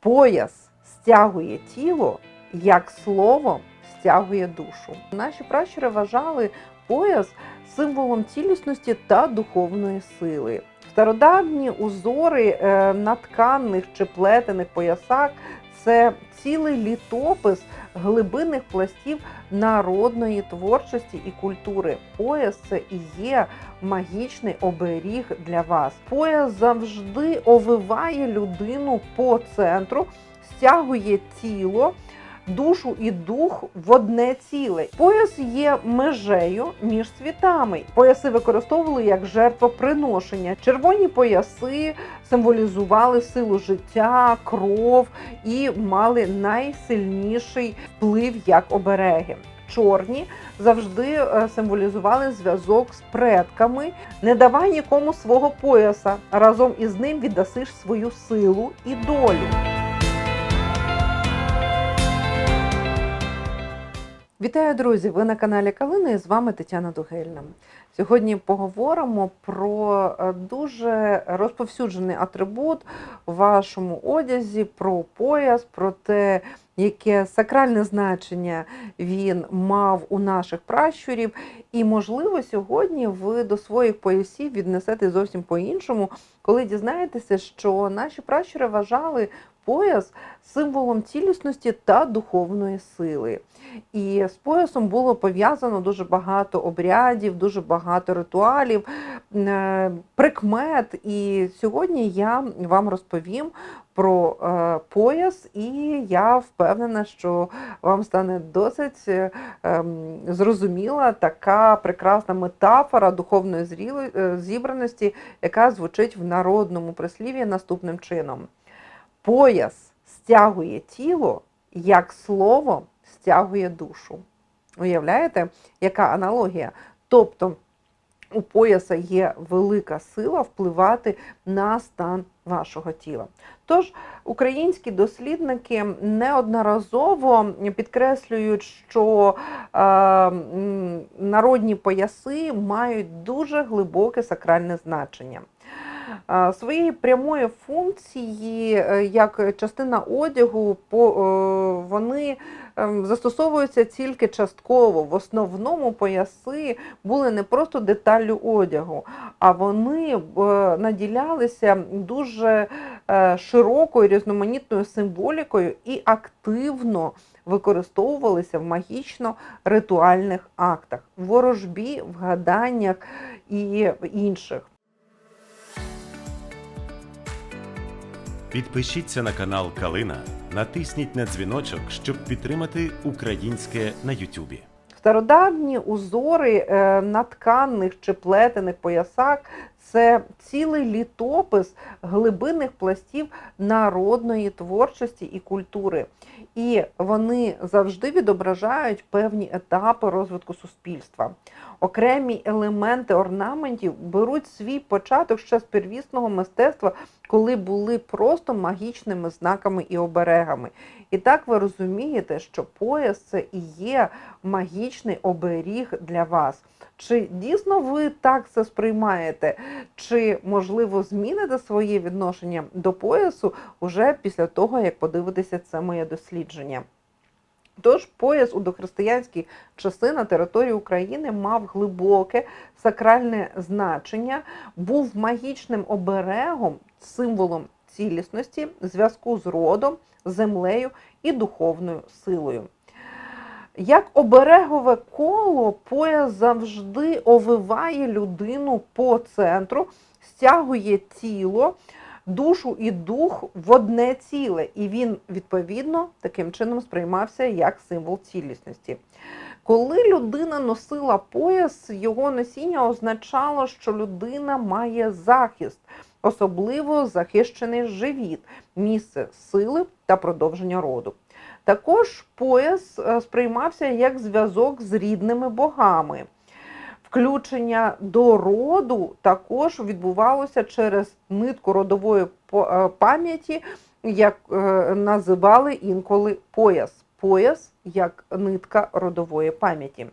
Пояс стягує тіло, як слово стягує душу. Наші пращури вважали пояс символом цілісності та духовної сили. Стародавні узори е, на тканих чи плетених поясах це цілий літопис глибинних пластів народної творчості і культури. Пояс це і є магічний оберіг для вас. Пояс завжди овиває людину по центру, стягує тіло. Душу і дух в одне ціле. Пояс є межею між світами. Пояси використовували як жертвоприношення. Червоні пояси символізували силу життя, кров і мали найсильніший вплив як обереги. Чорні завжди е, символізували зв'язок з предками. Не давай нікому свого пояса. Разом із ним віддасиш свою силу і долю. Вітаю, друзі! Ви на каналі Калина і з вами Тетяна Дугельна. Сьогодні поговоримо про е, дуже розповсюджений атрибут в вашому одязі, про пояс, про те, яке сакральне значення він мав у наших пращурів. І, можливо, сьогодні ви до своїх поясів віднесете зовсім по-іншому, коли дізнаєтеся, що наші пращури вважали пояс символом цілісності та духовної сили. І з поясом було пов'язано дуже багато обрядів, дуже багато ритуалів, е, прикмет. І сьогодні я вам розповім про е, пояс, і я впевнена, що вам стане досить е, ем, зрозуміла така прекрасна метафора духовної зібраності, яка звучить в народному прислів'ї наступним чином. Пояс стягує тіло, як слово стягує душу. Уявляєте, яка аналогія? Тобто у пояса є велика сила впливати на стан вашого тіла. Тож українські дослідники неодноразово підкреслюють, що е, народні пояси мають дуже глибоке сакральне значення. Своєї прямої функції, е, як частина одягу, е, вони ем, застосовуються тільки частково. В основному пояси були не просто деталлю одягу, а вони е, наділялися дуже широкою різноманітною символікою і активно використовувалися в магічно-ритуальних актах, ворожбі, в гаданнях і інших. Підпишіться на канал Калина, натисніть на дзвіночок, щоб підтримати українське на Ютубі. Стародавні узори е, на тканих чи плетених поясах це цілий літопис глибинних пластів народної творчості і культури. І вони завжди відображають певні етапи розвитку суспільства. Окремі елементи орнаментів беруть свій початок ще з первісного мистецтва, коли були просто магічними знаками і оберегами. І так ви розумієте, що пояс це і є магічний оберіг для вас. Чи дійсно ви так це сприймаєте? Чи можливо зміните своє відношення до поясу уже після того, як подивитеся це моє дослідження? Тож пояс у дохристиянські часи на території України мав глибоке сакральне значення, був магічним оберегом, символом цілісності, зв'язку з родом, землею і духовною силою. Як оберегове коло, пояс завжди овиває людину по центру, стягує тіло, душу і дух в одне ціле, і він відповідно таким чином сприймався як символ цілісності. Коли людина носила пояс, його носіння означало, що людина має захист, особливо захищений живіт, місце сили та продовження роду. Також пояс е, сприймався як зв'язок з рідними богами. Включення до роду також відбувалося через нитку родової е, пам'яті, як е, називали інколи пояс. Пояс як нитка родової пам'яті.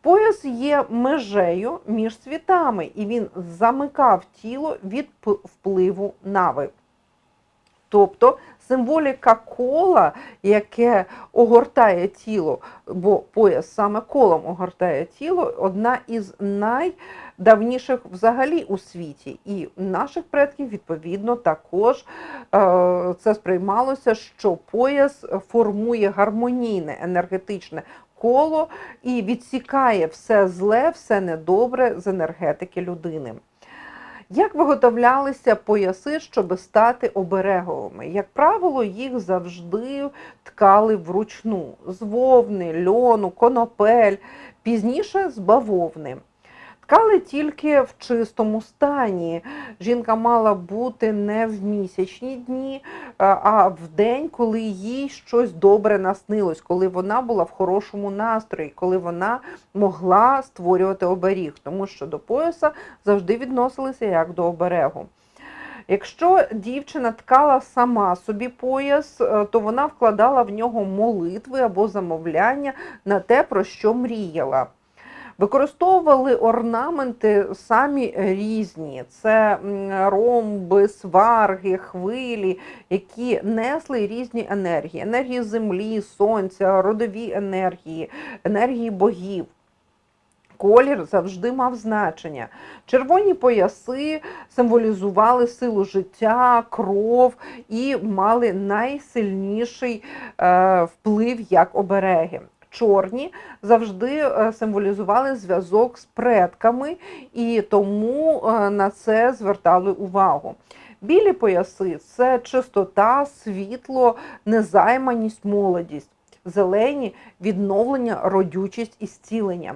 Пояс є межею між світами, і він замикав тіло від впливу нави. Тобто Символіка кола, яке огортає тіло, бо пояс саме колом огортає тіло, одна із найдавніших взагалі у світі. І наших предків, відповідно, також е, це сприймалося, що пояс формує гармонійне енергетичне коло і відсікає все зле, все недобре з енергетики людини. Як виготовлялися пояси, щоб стати обереговими? Як правило, їх завжди ткали вручну з вовни, льону, конопель, пізніше з бавовни. Ткали тільки в чистому стані. Жінка мала бути не в місячні дні, а- а в день, коли їй щось добре наснилось, коли вона була в хорошому настрої, коли вона могла створювати оберіг, тому що до пояса завжди відносилися як до оберегу. Якщо дівчина ткала сама собі пояс, е, то вона вкладала в нього молитви або замовляння на те, про що мріяла. Використовували орнаменти самі різні: це ромби, сварги, хвилі, які несли різні енергії: енергії землі, сонця, родові енергії, енергії богів. Колір завжди мав значення. Червоні пояси символізували силу життя, кров і мали найсильніший е, вплив як обереги. Чорні завжди е, символізували зв'язок з предками, і тому е, на це звертали увагу. Білі пояси це чистота, світло, незайманість, молодість. Зелені відновлення, родючість і зцілення.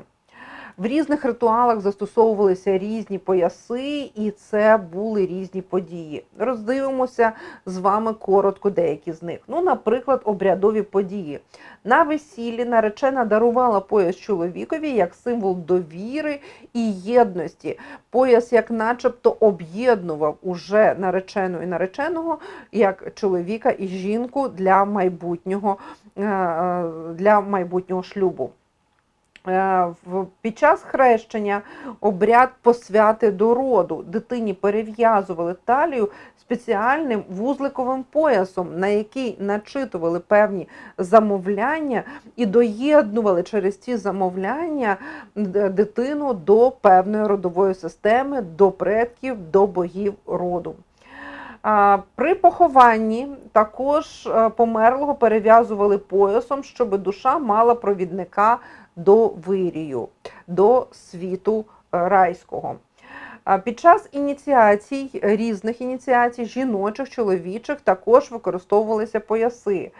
В різних ритуалах застосовувалися різні пояси, і це були різні події. Роздивимося з вами коротко деякі з них. Ну, наприклад, обрядові події. На весіллі наречена дарувала пояс чоловікові як символ довіри і єдності. Пояс, як начебто, об'єднував уже наречену і нареченого як чоловіка і жінку для майбутнього, е, е, для майбутнього шлюбу. Е, Під час хрещення обряд посвяти до роду дитині перев'язували талію спеціальним вузликовим поясом, на який начитували певні замовляння і доєднували через ці замовляння дитину до певної родової системи, до предків, до богів роду. При похованні також е, померлого перев'язували поясом, щоб душа мала провідника до вирію, до світу е, райського. Під час ініціацій, різних ініціацій, жіночих, чоловічих, також використовувалися пояси.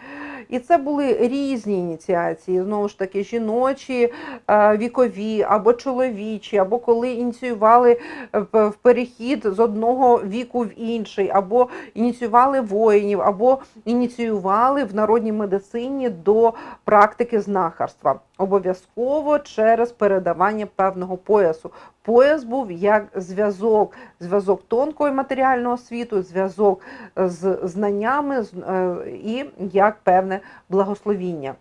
І це були різні ініціації, знову ж таки, жіночі, е, вікові або чоловічі, або коли ініціювали е, в перехід з одного віку в інший, або ініціювали воїнів, або ініціювали в народній медицині до практики знахарства. Обов'язково через передавання певного поясу. Пояс був як зв'язок, зв'язок тонкого і матеріального світу, зв'язок з знаннями е, і як певне благословіння.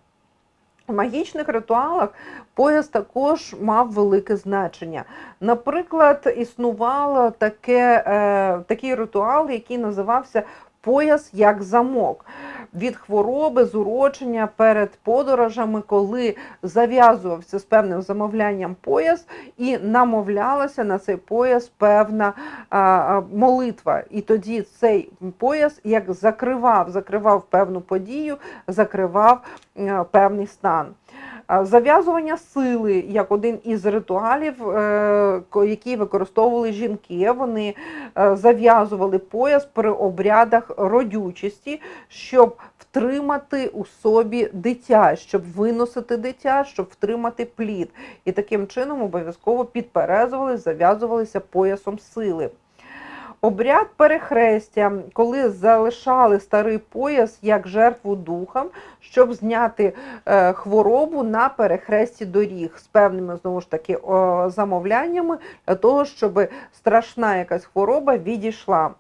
В магічних ритуалах пояс також мав велике значення. Наприклад, існувало таке, е, такий ритуал, який називався пояс як замок. Від хвороби, з урочення перед подорожами, коли зав'язувався з певним замовлянням пояс і намовлялася на цей пояс певна а, а, молитва. І тоді цей пояс як закривав, закривав певну подію, закривав е, певний стан. Зав'язування сили як один із ритуалів, е, які використовували жінки. Вони е, зав'язували пояс при обрядах родючості, щоб втримати у собі дитя, щоб виносити дитя, щоб втримати плід. І таким чином обов'язково підперезували, зав'язувалися поясом сили. Обряд перехрестя, коли залишали старий пояс як жертву духам, щоб зняти е, хворобу на перехресті доріг з певними знову ж таки замовляннями для того, щоб страшна якась хвороба відійшла.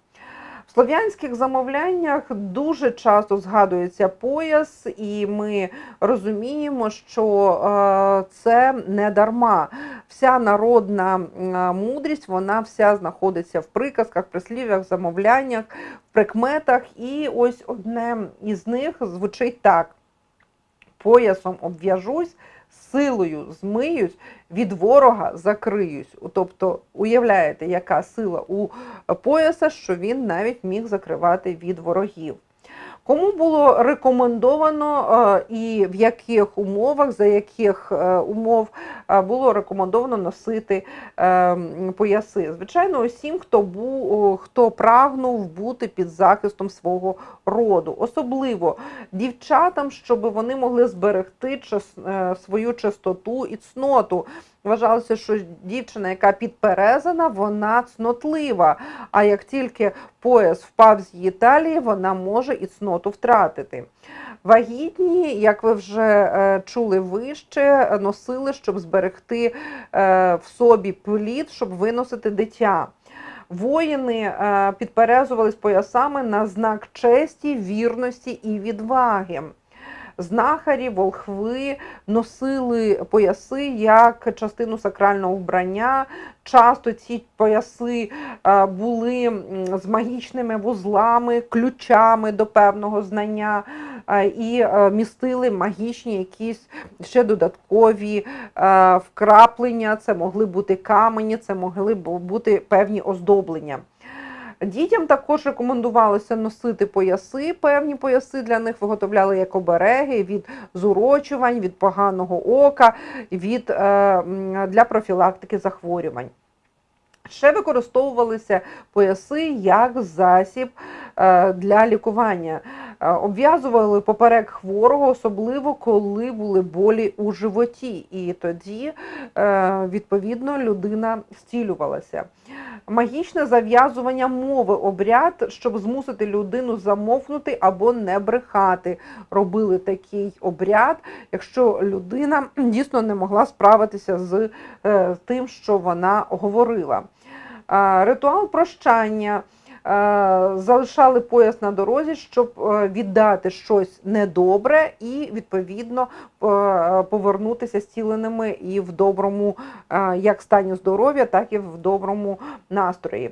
Слов'янських замовляннях дуже часто згадується пояс, і ми розуміємо, що е, це не дарма. Вся народна е, мудрість, вона вся знаходиться в приказках, прислів'ях, замовляннях, прикметах. І ось одне із них звучить так: поясом обв'яжусь, силою змиюсь, від ворога закриюсь. Тобто, уявляєте, яка сила у пояса, що він навіть міг закривати від ворогів. Кому було рекомендовано е, і в яких умовах, за яких е, умов е, було рекомендовано носити пояси? Звичайно, усім, хто був, хто прагнув бути під захистом свого роду, особливо дівчатам, щоб вони могли зберегти свою чистоту і цноту. Вважалося, що дівчина, яка підперезана, вона цнотлива. А як тільки пояс впав з її талії, вона може і цноту втратити. Вагітні, як ви вже е, чули вище, носили, щоб зберегти е, в собі плід, щоб виносити дитя. Воїни е, підперезувались поясами на знак честі, вірності і відваги. Знахарі, волхви носили пояси як частину сакрального вбрання. Часто ці пояси е, були з магічними вузлами, ключами до певного знання е, і е, містили магічні якісь ще додаткові вкраплення. Це могли бути камені, це могли бу- бути певні оздоблення. Дітям також рекомендувалося носити пояси. Певні пояси для них виготовляли як обереги від зурочувань, від поганого ока, від, е, для профілактики захворювань. Ще використовувалися пояси як засіб для лікування. Е, Обв'язували поперек хворого, особливо коли були болі у животі, і тоді, е, відповідно, людина зцілювалася. Магічне зав'язування мови обряд, щоб змусити людину замовкнути або не брехати. Робили такий обряд, якщо людина дійсно не могла справитися з е, тим, що вона говорила. Е, Ритуал прощання. Е, Залишали пояс на дорозі, щоб е, віддати щось недобре і відповідно е, повернутися зціленими і в доброму як стані здоров'я, так і в доброму настрої.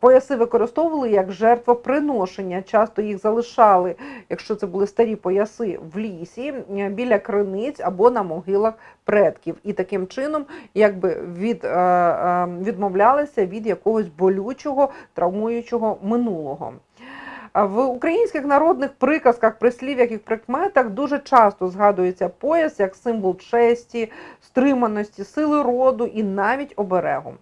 Пояси використовували як жертвоприношення. Часто їх залишали, якщо це були старі пояси в лісі, біля криниць або на могилах предків. І таким чином якби від, відмовлялися від якогось болючого, травмуючого минулого. В українських народних приказках, прислів'ях і прикметах дуже часто згадується пояс як символ честі, стриманості, сили роду і навіть оберегу.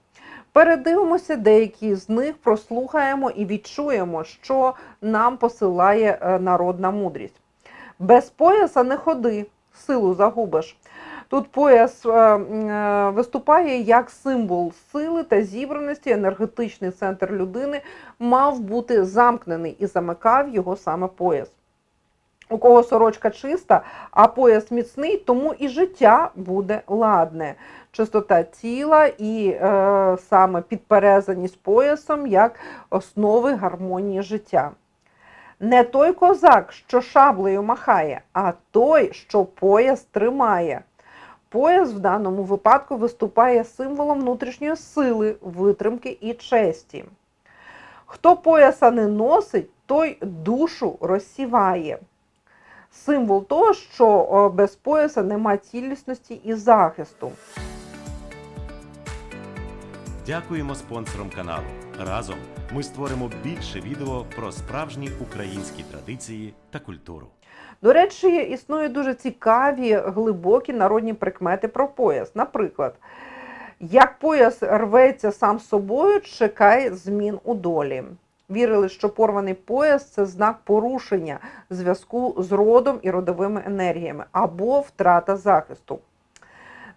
Передивимося деякі з них, прослухаємо і відчуємо, що нам посилає е, народна мудрість. Без пояса не ходи, силу загубиш. Тут пояс е, е, виступає як символ сили та зібраності. Енергетичний центр людини мав бути замкнений і замикав його саме пояс. У кого сорочка чиста, а пояс міцний, тому і життя буде ладне. Чистота тіла і е, саме підперезаність поясом як основи гармонії життя. Не той козак, що шаблею махає, а той, що пояс тримає. Пояс в даному випадку виступає символом внутрішньої сили, витримки і честі. Хто пояса не носить, той душу розсіває. Символ того, що без пояса нема цілісності і захисту. Дякуємо спонсорам каналу. Разом ми створимо більше відео про справжні українські традиції та культуру. До речі, існують дуже цікаві глибокі народні прикмети про пояс. Наприклад, як пояс рветься сам собою, чекай змін у долі. Вірили, що порваний пояс це знак порушення зв'язку з родом і родовими енергіями або втрата захисту.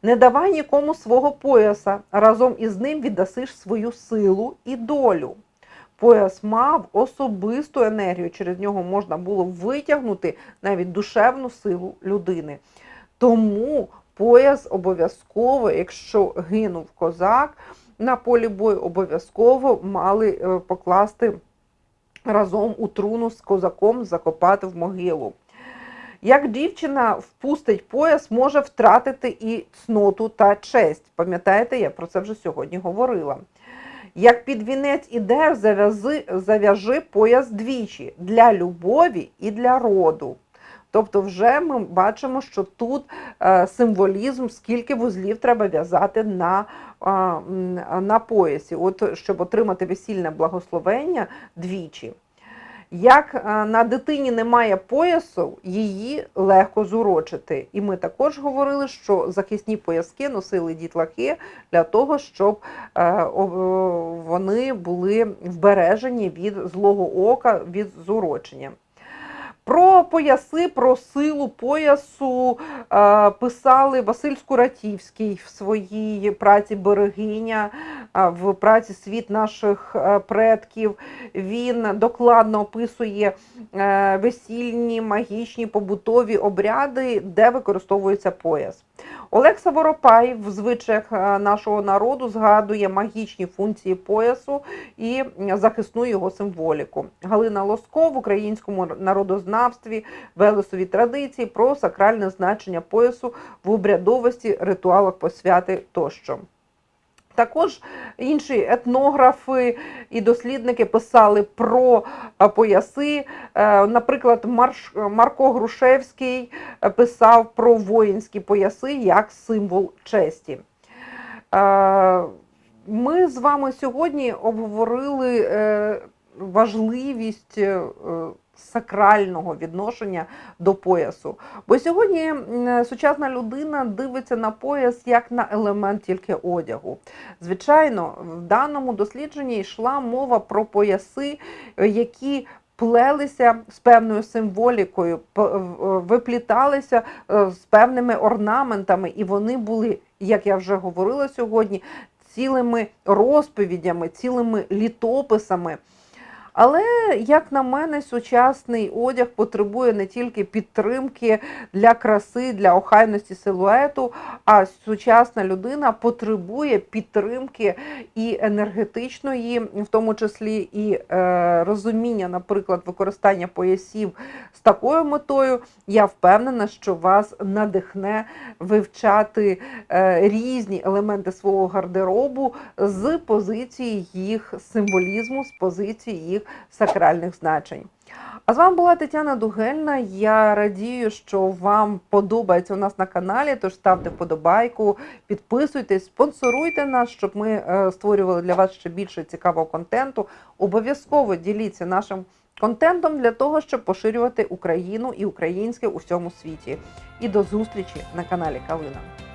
Не давай нікому свого пояса, разом із ним віддасиш свою силу і долю. Пояс мав особисту енергію, через нього можна було витягнути навіть душевну силу людини. Тому пояс обов'язково, якщо гинув козак на полі бою, обов'язково мали е, покласти разом у труну з козаком закопати в могилу. Як дівчина впустить пояс, може втратити і цноту та честь. Пам'ятаєте, я про це вже сьогодні говорила. Як під вінець ідеш, зав'яжи пояс двічі для любові і для роду. Тобто, вже ми бачимо, що тут е, символізм, скільки вузлів треба в'язати на, на поясі, от, щоб отримати весільне благословення двічі. Як е, на дитині немає поясу, її легко зурочити. І ми також говорили, що захисні пояски носили дітлахи для того, щоб е, вони були вбережені від злого ока, від зурочення. Про пояси, про силу поясу е, писали Василь Скуратівський в своїй праці Берегиня, е, в праці Світ наших е, предків. Він докладно описує весільні, магічні, побутові обряди, де використовується пояс. Олекса Воропай в звичаях нашого народу згадує магічні функції поясу і захисну його символіку. Галина Лоско в українському народознавстві, велесові традиції про сакральне значення поясу в обрядовості, ритуалах посвяти тощо. Також інші етнографи і дослідники писали про пояси. Е, Наприклад, Марко Грушевський е, писав про воїнські пояси як символ честі. Е, Ми з вами сьогодні обговорили важливість е, сакрального відношення до поясу. Бо сьогодні сучасна людина дивиться на пояс як на елемент тільки одягу. Звичайно, в даному дослідженні йшла мова про пояси, е, які плелися з певною символікою, випліталися е, з певними орнаментами, і вони були, як я вже говорила сьогодні, цілими розповідями, цілими літописами. Але, як на мене, сучасний одяг потребує не тільки підтримки для краси, для охайності силуету, а сучасна людина потребує підтримки і енергетичної, в тому числі і е, розуміння, наприклад, використання поясів з такою метою. Я впевнена, що вас надихне вивчати е, різні елементи свого гардеробу з позиції їх символізму, з позиції їх сакральних значень. А з вами була Тетяна Дугельна. Я радію, що вам подобається у нас на каналі. Тож ставте вподобайку, підписуйтесь, спонсоруйте нас, щоб ми е, створювали для вас ще більше цікавого контенту. Обов'язково діліться нашим контентом для того, щоб поширювати Україну і українське у всьому світі. І до зустрічі на каналі Калина.